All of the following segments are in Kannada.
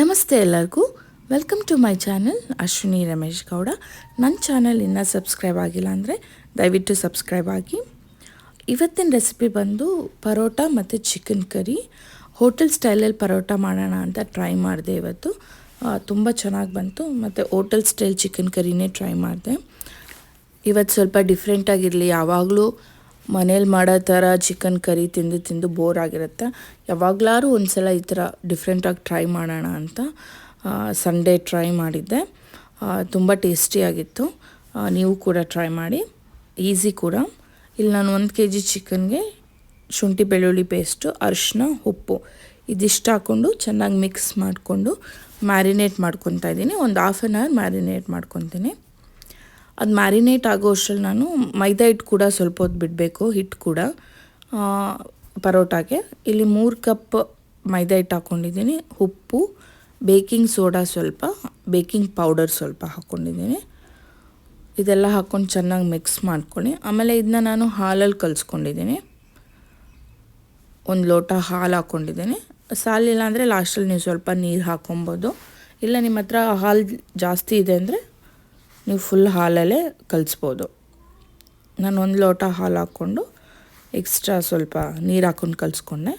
ನಮಸ್ತೆ ಎಲ್ಲರಿಗೂ. Welcome to my channel Ashwini Ramesh Gowda. ನನ್ನ ಚಾನಲ್ ಇನ್ನೂ ಸಬ್ಸ್ಕ್ರೈಬ್ ಆಗಿಲ್ಲ ಅಂದರೆ ದಯವಿಟ್ಟು ಸಬ್ಸ್ಕ್ರೈಬ್ ಆಗಿ. ಇವತ್ತಿನ ರೆಸಿಪಿ ಬಂದು ಪರೋಟ ಮತ್ತು ಚಿಕನ್ ಕರಿ ಹೋಟೆಲ್ ಸ್ಟೈಲಲ್ಲಿ ಪರೋಟ ಮಾಡೋಣ ಅಂತ ಟ್ರೈ ಮಾಡಿದೆ ಇವತ್ತು. ತುಂಬ ಚೆನ್ನಾಗಿ ಬಂತು. ಮತ್ತು ಹೋಟೆಲ್ ಸ್ಟೈಲ್ ಚಿಕನ್ ಕರಿನೇ ಟ್ರೈ ಮಾಡಿದೆ. ಇವತ್ತು ಸ್ವಲ್ಪ ಡಿಫ್ರೆಂಟಾಗಿರಲಿ ಯಾವಾಗಲೂ ಮನೇಲಿ ಮಾಡೋ ಥರ ಚಿಕನ್ ಕರಿ ತಿಂದು ತಿಂದು ಬೋರ್ ಆಗಿರುತ್ತೆ. ಯಾವಾಗಲಾರು ಒಂದು ಸಲ ಈ ಥರ ಡಿಫ್ರೆಂಟಾಗಿ ಟ್ರೈ ಮಾಡೋಣ ಅಂತ ಸಂಡೇ ಟ್ರೈ ಮಾಡಿದ್ದೆ. ತುಂಬ ಟೇಸ್ಟಿಯಾಗಿತ್ತು ನೀವು ಕೂಡ ಟ್ರೈ ಮಾಡಿ. ಈಸಿ ಕೂಡ. ಇಲ್ಲಿ ನಾನು ಒಂದು ಕೆ ಜಿ ಚಿಕನ್ಗೆ ಶುಂಠಿ ಬೆಳ್ಳುಳ್ಳಿ ಪೇಸ್ಟು ಅರಿಶಿನ ಉಪ್ಪು. ಇದಿಷ್ಟು ಹಾಕ್ಕೊಂಡು ಚೆನ್ನಾಗಿ ಮಿಕ್ಸ್ ಮಾಡಿಕೊಂಡು ಮ್ಯಾರಿನೇಟ್ ಮಾಡ್ಕೊತಾ ಇದ್ದೀನಿ ಒಂದು ಹಾಫ್ ಆನ್ ಅವರ್ ಮ್ಯಾರಿನೇಟ್ ಮಾಡ್ಕೊತೀನಿ. ಅದು ಮ್ಯಾರಿನೇಟ್ ಆಗೋ ಅಷ್ಟರಲ್ಲಿ ನಾನು ಮೈದಾ ಹಿಟ್ಟು ಕೂಡ ಸ್ವಲ್ಪ ಹೊತ್ತು ಬಿಡಬೇಕು, ಹಿಟ್ಟು ಕೂಡ. ಪರೋಟಾಗೆ. ಇಲ್ಲಿ ಮೂರು ಕಪ್ ಮೈದಾ ಹಿಟ್ಟು ಹಾಕ್ಕೊಂಡಿದ್ದೀನಿ ಉಪ್ಪು, ಬೇಕಿಂಗ್ ಸೋಡಾ ಸ್ವಲ್ಪ, ಬೇಕಿಂಗ್ ಪೌಡರ್ ಸ್ವಲ್ಪ ಹಾಕ್ಕೊಂಡಿದ್ದೀನಿ ಇದೆಲ್ಲ ಹಾಕ್ಕೊಂಡು ಚೆನ್ನಾಗಿ ಮಿಕ್ಸ್ ಮಾಡ್ಕೊಳ್ಳಿ. ಆಮೇಲೆ ಇದನ್ನ ನಾನು ಹಾಲಲ್ಲಿ ಕಲಿಸ್ಕೊಂಡಿದ್ದೀನಿ. ಒಂದು ಲೋಟ ಹಾಲು ಹಾಕ್ಕೊಂಡಿದ್ದೀನಿ ಸಾಲಿಲ್ಲ ಅಂದರೆ ಲಾಸ್ಟಲ್ಲಿ ನೀವು ಸ್ವಲ್ಪ ನೀರು ಹಾಕ್ಕೊಬೋದು. ಇಲ್ಲ, ನಿಮ್ಮ ಹತ್ರ ಹಾಲು ಜಾಸ್ತಿ ಇದೆ ಅಂದರೆ ನೀವು ಫುಲ್ ಹಾಲಲ್ಲೇ ಕಲಿಸ್ಬೋದು. ನಾನು ಒಂದು ಲೋಟ ಹಾಲು ಹಾಕ್ಕೊಂಡು ಎಕ್ಸ್ಟ್ರಾ ಸ್ವಲ್ಪ ನೀರು ಹಾಕ್ಕೊಂಡು ಕಲಿಸ್ಕೊಂಡೆ.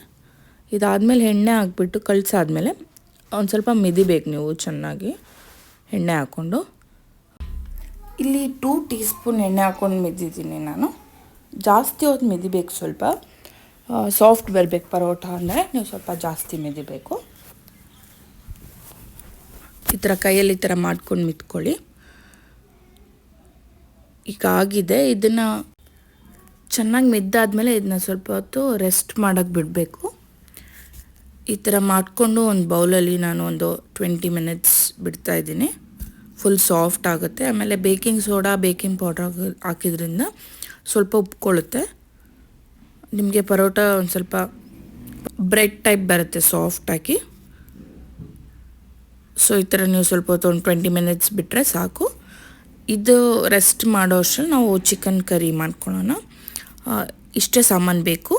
ಇದಾದಮೇಲೆ ಎಣ್ಣೆ ಹಾಕ್ಬಿಟ್ಟು ಕಲಿಸಾದ್ಮೇಲೆ ಒಂದು ಸ್ವಲ್ಪ ಮಿದಿಬೇಕು ನೀವು ಚೆನ್ನಾಗಿ. ಎಣ್ಣೆ ಹಾಕ್ಕೊಂಡು. ಇಲ್ಲಿ ಟೂ ಟೀ ಸ್ಪೂನ್ ಎಣ್ಣೆ ಹಾಕ್ಕೊಂಡು ಮಿದ್ದಿದ್ದೀನಿ ನಾನು. ಜಾಸ್ತಿ ಹೊತ್ತು ಮಿದಿಬೇಕು ಸ್ವಲ್ಪ. ಸಾಫ್ಟ್ ಬರಬೇಕು ಪರೋಟ ಅಂದರೆ ನೀವು ಸ್ವಲ್ಪ ಜಾಸ್ತಿ ಮಿದಿಬೇಕು. ಈ ಥರ ಕೈಯಲ್ಲಿ ಈ ಥರ ಮಾಡ್ಕೊಂಡು ಮಿತ್ಕೊಳ್ಳಿ. ಈಗ ಆಗಿದೆ ಇದನ್ನು ಚೆನ್ನಾಗಿ ಮಿದ್ದಾದ್ಮೇಲೆ ಇದನ್ನ ಸ್ವಲ್ಪ ಹೊತ್ತು ರೆಸ್ಟ್ ಮಾಡೋಕ್ಕೆ ಬಿಡಬೇಕು. ಈ ಥರ ಮಾಡಿಕೊಂಡು ಒಂದು ಬೌಲಲ್ಲಿ ನಾನು ಒಂದು ಟ್ವೆಂಟಿ ಮಿನಿಟ್ಸ್ ಬಿಡ್ತಾ ಇದ್ದೀನಿ. ಫುಲ್ ಸಾಫ್ಟ್ ಆಗುತ್ತೆ. ಆಮೇಲೆ ಬೇಕಿಂಗ್ ಸೋಡಾ ಬೇಕಿಂಗ್ ಪೌಡ್ರ್ ಹಾಕಿದ್ರಿಂದ ಸ್ವಲ್ಪ ಉಪ್ಕೊಳ್ಳುತ್ತೆ. ನಿಮಗೆ ಪರೋಟ ಒಂದು ಸ್ವಲ್ಪ ಬ್ರೆಡ್ ಟೈಪ್ ಬರುತ್ತೆ ಸಾಫ್ಟಾಗಿ ಸೊ ಈ ಥರ ನೀವು ಸ್ವಲ್ಪ ಹೊತ್ತು ಒಂದು ಟ್ವೆಂಟಿ ಮಿನಿಟ್ಸ್ ಬಿಟ್ಟರೆ ಸಾಕು. ಇದು ರೆಸ್ಟ್ ಮಾಡೋ ಅಷ್ಟು ನಾವು ಚಿಕನ್ ಕರಿ ಮಾಡ್ಕೊಳ್ಳೋಣ ಇಷ್ಟೇ ಸಾಮಾನು ಬೇಕು.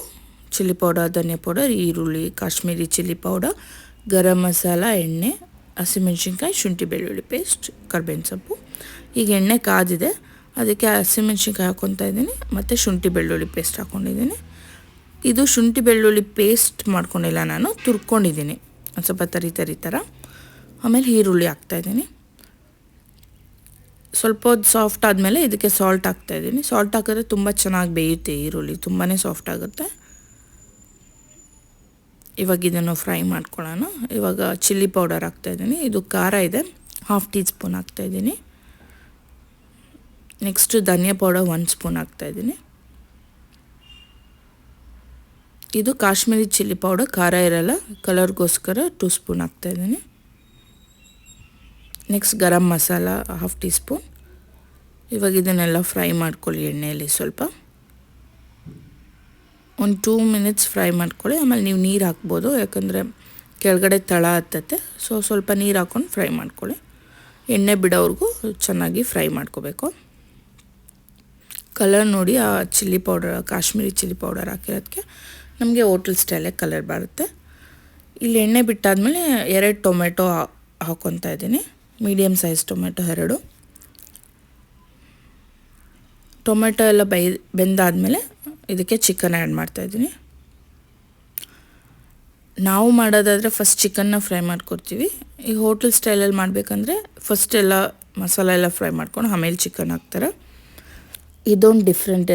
ಚಿಲ್ಲಿ ಪೌಡರ್ ಧನಿಯಾ ಪೌಡರ್ ಈರುಳ್ಳಿ, ಕಾಶ್ಮೀರಿ ಚಿಲ್ಲಿ ಪೌಡರ್ ಗರಂ ಮಸಾಲ, ಎಣ್ಣೆ, ಹಸಿಮೆಣ್ಸಿನ್ಕಾಯಿ, ಶುಂಠಿ, ಬೆಳ್ಳುಳ್ಳಿ ಪೇಸ್ಟ್ ಕರ್ಬೇವಿನ ಸೊಪ್ಪು. ಈಗ ಎಣ್ಣೆ ಕಾದಿದೆ. ಅದಕ್ಕೆ ಹಸಿಮೆಣ್ಸಿನ್ಕಾಯಿ ಹಾಕ್ಕೊತಾ ಇದ್ದೀನಿ. ಮತ್ತು ಶುಂಠಿ, ಬೆಳ್ಳುಳ್ಳಿ ಪೇಸ್ಟ್ ಹಾಕ್ಕೊಂಡಿದ್ದೀನಿ ಇದು ಶುಂಠಿ, ಬೆಳ್ಳುಳ್ಳಿ ಪೇಸ್ಟ್ ಮಾಡ್ಕೊಂಡಿಲ್ಲ ನಾನು, ತುರ್ಕೊಂಡಿದ್ದೀನಿ. ಒಂದು ಸ್ವಲ್ಪ ತರಿ ತರಿ ಥರ ಆಮೇಲೆ ಈರುಳ್ಳಿ ಹಾಕ್ತಾಯಿದ್ದೀನಿ ಸ್ವಲ್ಪ ಹೊತ್ತು ಸಾಫ್ಟ್ ಆದಮೇಲೆ ಇದಕ್ಕೆ ಸಾಲ್ಟ್ ಹಾಕ್ತಾಯಿದ್ದೀನಿ ಸಾಲ್ಟ್ ಹಾಕಿದ್ರೆ ತುಂಬ ಚೆನ್ನಾಗಿ ಬೇಯುತ್ತೆ ಈರುಳ್ಳಿ. ತುಂಬಾ ಸಾಫ್ಟ್ ಆಗುತ್ತೆ. ಇವಾಗ ಇದನ್ನು ಫ್ರೈ ಮಾಡ್ಕೊಳ್ಳೋಣ. ಇವಾಗ ಚಿಲ್ಲಿ ಪೌಡರ್ ಹಾಕ್ತಾಯಿದ್ದೀನಿ ಇದು ಖಾರ ಇದೆ. ಹಾಫ್ ಟೀ ಸ್ಪೂನ್ ಹಾಕ್ತಾಯಿದ್ದೀನಿ ನೆಕ್ಸ್ಟು ಧನಿಯಾ ಪೌಡರ್ ಒನ್ ಸ್ಪೂನ್ ಹಾಕ್ತಾಯಿದ್ದೀನಿ ಇದು ಕಾಶ್ಮೀರಿ ಚಿಲ್ಲಿ ಪೌಡರ್ ಖಾರ ಇರಲ್ಲ. ಕಲರ್ಗೋಸ್ಕರ ಟೂ ಸ್ಪೂನ್ ಹಾಕ್ತಾಯಿದ್ದೀನಿ next garam masala half teaspoon ಇವಾಗ ಇದನ್ನೆಲ್ಲ ಫ್ರೈ ಮಾಡ್ಕೊಳ್ಳಿ ಎಣ್ಣೆಯಲ್ಲಿ ಸ್ವಲ್ಪ. ಒಂದು ಟೂ ಮಿನಿಟ್ಸ್ ಫ್ರೈ ಮಾಡ್ಕೊಳ್ಳಿ. ಆಮೇಲೆ ನೀವು ನೀರು ಹಾಕ್ಬೋದು, ಯಾಕಂದರೆ ಕೆಳಗಡೆ ತಳ ಹತ್ತತ್ತೆ. ಸೊ ಸ್ವಲ್ಪ ನೀರು ಹಾಕ್ಕೊಂಡು ಫ್ರೈ ಮಾಡ್ಕೊಳ್ಳಿ. ಎಣ್ಣೆ ಬಿಡೋವ್ರಿಗೂ ಚೆನ್ನಾಗಿ ಫ್ರೈ ಮಾಡ್ಕೋಬೇಕು. ಕಲರ್ ನೋಡಿ, ಆ chilli powder Kashmiri chilli powder ಹಾಕಿರೋದಕ್ಕೆ ನಮಗೆ ಹೋಟೆಲ್ ಸ್ಟೈಲೇ ಕಲರ್ ಬರುತ್ತೆ. ಇಲ್ಲಿ ಎಣ್ಣೆ ಬಿಟ್ಟಾದಮೇಲೆ ಎರಡು ಟೊಮೆಟೊ ಹಾಕ್ಕೊತಾ ಇದ್ದೀನಿ. ಮೀಡಿಯಮ್ ಸೈಜ್ ಟೊಮೆಟೊ ಎರಡು. ಟೊಮೆಟೊ ಎಲ್ಲ ಬೈ, ಬೆಂದಾದಮೇಲೆ ಇದಕ್ಕೆ ಚಿಕನ್ ಆ್ಯಡ್ ಮಾಡ್ತಾಯಿದ್ದೀನಿ ನಾವು ಮಾಡೋದಾದರೆ ಫಸ್ಟ್ ಚಿಕನ್ನ ಫ್ರೈ ಮಾಡ್ಕೊಡ್ತೀವಿ. ಈಗ ಹೋಟೆಲ್ ಸ್ಟೈಲಲ್ಲಿ ಮಾಡಬೇಕಂದ್ರೆ ಫಸ್ಟ್ ಎಲ್ಲ ಮಸಾಲ ಎಲ್ಲ ಫ್ರೈ ಮಾಡ್ಕೊಂಡು ಆಮೇಲೆ ಚಿಕನ್ ಹಾಕ್ತಾರೆ. ಇದೊಂದು ಡಿಫ್ರೆಂಟ್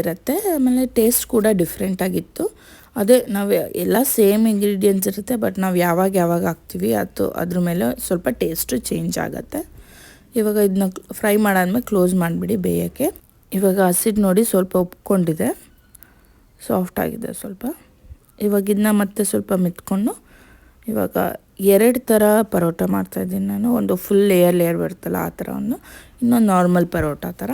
ಇರುತ್ತೆ, ಆಮೇಲೆ ಟೇಸ್ಟ್ ಕೂಡ ಡಿಫ್ರೆಂಟ್ ಆಗಿತ್ತು. ಅದೇ ನಾವು ಎಲ್ಲ ಸೇಮ್ ಇಂಗ್ರೀಡಿಯೆಂಟ್ಸ್ ಇರುತ್ತೆ ಬಟ್ ನಾವು ಯಾವಾಗ ಯಾವಾಗ ಹಾಕ್ತೀವಿ, ಅದು ಅದ್ರ ಮೇಲೆ ಸ್ವಲ್ಪ ಟೇಸ್ಟು ಚೇಂಜ್ ಆಗುತ್ತೆ. ಇವಾಗ ಇದನ್ನ ಫ್ರೈ ಮಾಡಾದ್ಮೇಲೆ ಕ್ಲೋಸ್ ಮಾಡಿಬಿಡಿ ಬೇಯೋಕ್ಕೆ. ಇವಾಗ ಹಸಿಟ್ಟು ನೋಡಿ ಸ್ವಲ್ಪ ಉಪ್ಕೊಂಡಿದೆ. ಸಾಫ್ಟ್ ಆಗಿದೆ ಸ್ವಲ್ಪ. ಇವಾಗ ಇದನ್ನ ಮತ್ತೆ ಸ್ವಲ್ಪ ಮೆತ್ಕೊಂಡು, ಇವಾಗ ಎರಡು ಥರ ಪರೋಟ ಮಾಡ್ತಾಯಿದ್ದೀನಿ ನಾನು. ಒಂದು ಫುಲ್ ಲೇಯರ್ ಲೇಯರ್ ಬರುತ್ತಲ್ಲ ಆ ಥರ ಒಂದು ಇನ್ನೊಂದು ನಾರ್ಮಲ್ ಪರೋಟ ಥರ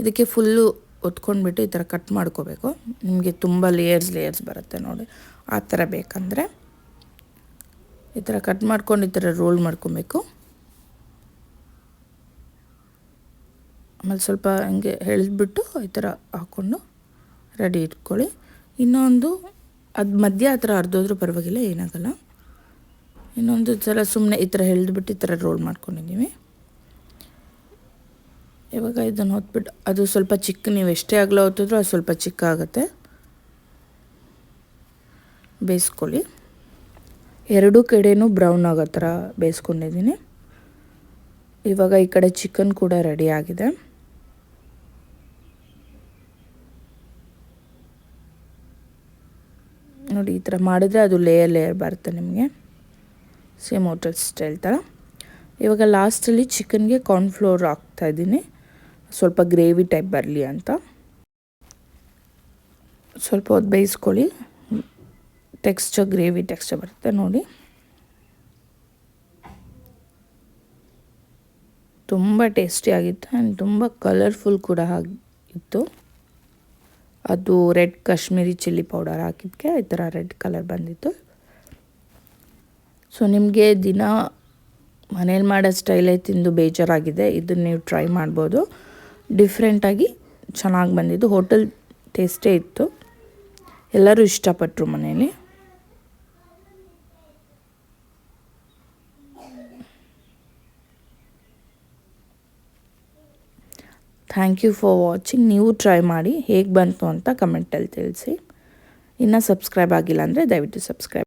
ಇದಕ್ಕೆ ಫುಲ್ಲು ಒತ್ಕೊಂಡ್ಬಿಟ್ಟು ಈ ಥರ ಕಟ್ ಮಾಡ್ಕೋಬೇಕು. ನಿಮಗೆ ತುಂಬ ಲೇಯರ್ಸ್ ಲೇಯರ್ಸ್ ಬರುತ್ತೆ ನೋಡಿ. ಆ ಥರ ಬೇಕಂದರೆ ಈ ಥರ ಕಟ್ ಮಾಡ್ಕೊಂಡು ಈ ಥರ ರೋಲ್ ಮಾಡ್ಕೊಬೇಕು. ಆಮೇಲೆ ಸ್ವಲ್ಪ ಹಂಗೆ ಎಳೆದ್ಬಿಟ್ಟು ಈ ಥರ ಹಾಕ್ಕೊಂಡು ರೆಡಿ ಇಟ್ಕೊಳ್ಳಿ. ಇನ್ನೊಂದು, ಅದು ಮಧ್ಯ ಆ ಥರ ಅರ್ಧೋದ್ರೂ ಪರವಾಗಿಲ್ಲ, ಏನಾಗಲ್ಲ. ಇನ್ನೊಂದು ಸಲ ಸುಮ್ಮನೆ ಈ ಥರ ಎಳೆದ್ಬಿಟ್ಟು ಈ ಥರ ರೋಲ್ ಮಾಡ್ಕೊಂಡಿದ್ದೀವಿ. ಇವಾಗ ಇದನ್ನು ಹೊತ್ಬಿಟ್ಟು ಅದು ಸ್ವಲ್ಪ ಚಿಕ್ಕ, ನೀವು ಎಷ್ಟೇ ಆಗಲೋ ಹೊತ್ತಿದ್ರೂ ಅದು ಸ್ವಲ್ಪ ಚಿಕ್ಕ ಆಗುತ್ತೆ. ಬೇಯಿಸ್ಕೊಳ್ಳಿ. ಎರಡೂ ಕಡೆನೂ ಬ್ರೌನ್ ಆಗೋ ಥರ ಬೇಯಿಸ್ಕೊಂಡಿದ್ದೀನಿ. ಇವಾಗ ಈ ಕಡೆ ಚಿಕನ್ ಕೂಡ ರೆಡಿ ಆಗಿದೆ. ನೋಡಿ, ಈ ಥರ ಮಾಡಿದ್ರೆ ಅದು ಲೇಯರ್ ಲೇಯರ್ ಬರುತ್ತೆ ನಿಮಗೆ. ಸೇಮ್ ಹೋಟೆಲ್ ಸ್ಟೈಲ್ ಥರ. ಇವಾಗ ಲಾಸ್ಟಲ್ಲಿ ಚಿಕನ್ಗೆ ಕಾರ್ನ್ಫ್ಲೋರ್ ಹಾಕ್ತಾಯಿದ್ದೀನಿ ಸ್ವಲ್ಪ ಗ್ರೇವಿ ಟೈಪ್ ಬರಲಿ ಅಂತ. ಸ್ವಲ್ಪ ಹೊತ್ತು ಬೇಯಿಸ್ಕೊಳ್ಳಿ. ಟೆಕ್ಸ್ಚರ್, ಗ್ರೇವಿ ಟೆಕ್ಸ್ಚರ್ ಬರುತ್ತೆ ನೋಡಿ. ತುಂಬ ಟೇಸ್ಟಿಯಾಗಿತ್ತು ಆ್ಯಂಡ್ ತುಂಬ ಕಲರ್ಫುಲ್ ಕೂಡ ಆಗಿತ್ತು. ಅದು ರೆಡ್ ಕಾಶ್ಮೀರಿ ಚಿಲ್ಲಿ ಪೌಡರ್ ಹಾಕಿದ್ದಕ್ಕೆ ಈ ಥರ ರೆಡ್ ಕಲರ್ ಬಂದಿತ್ತು. ಸೊ, ನಿಮಗೆ ದಿನ ಮನೇಲಿ ಮಾಡೋ ಸ್ಟೈಲೇ ತಿಂದು ಬೇಜಾರಾಗಿದೆ, ಇದನ್ನು ನೀವು ಟ್ರೈ ಮಾಡ್ಬೋದು. ಡಿಫ್ರೆಂಟಾಗಿ ಚೆನ್ನಾಗಿ ಬಂದಿದ್ದು. ಹೋಟೆಲ್ ಟೇಸ್ಟೇ ಇತ್ತು. ಎಲ್ಲರೂ ಇಷ್ಟಪಟ್ಟರು ಮನೇಲಿ ಥ್ಯಾಂಕ್ ಯು ಫಾರ್ ವಾಚಿಂಗ್ ನೀವು ಟ್ರೈ ಮಾಡಿ ಹೇಗೆ ಬಂತು ಅಂತ ಕಮೆಂಟಲ್ಲಿ ತಿಳಿಸಿ. ಇನ್ನೂ ಸಬ್ಸ್ಕ್ರೈಬ್ ಆಗಿಲ್ಲ ಅಂದರೆ ದಯವಿಟ್ಟು ಸಬ್ಸ್ಕ್ರೈಬ್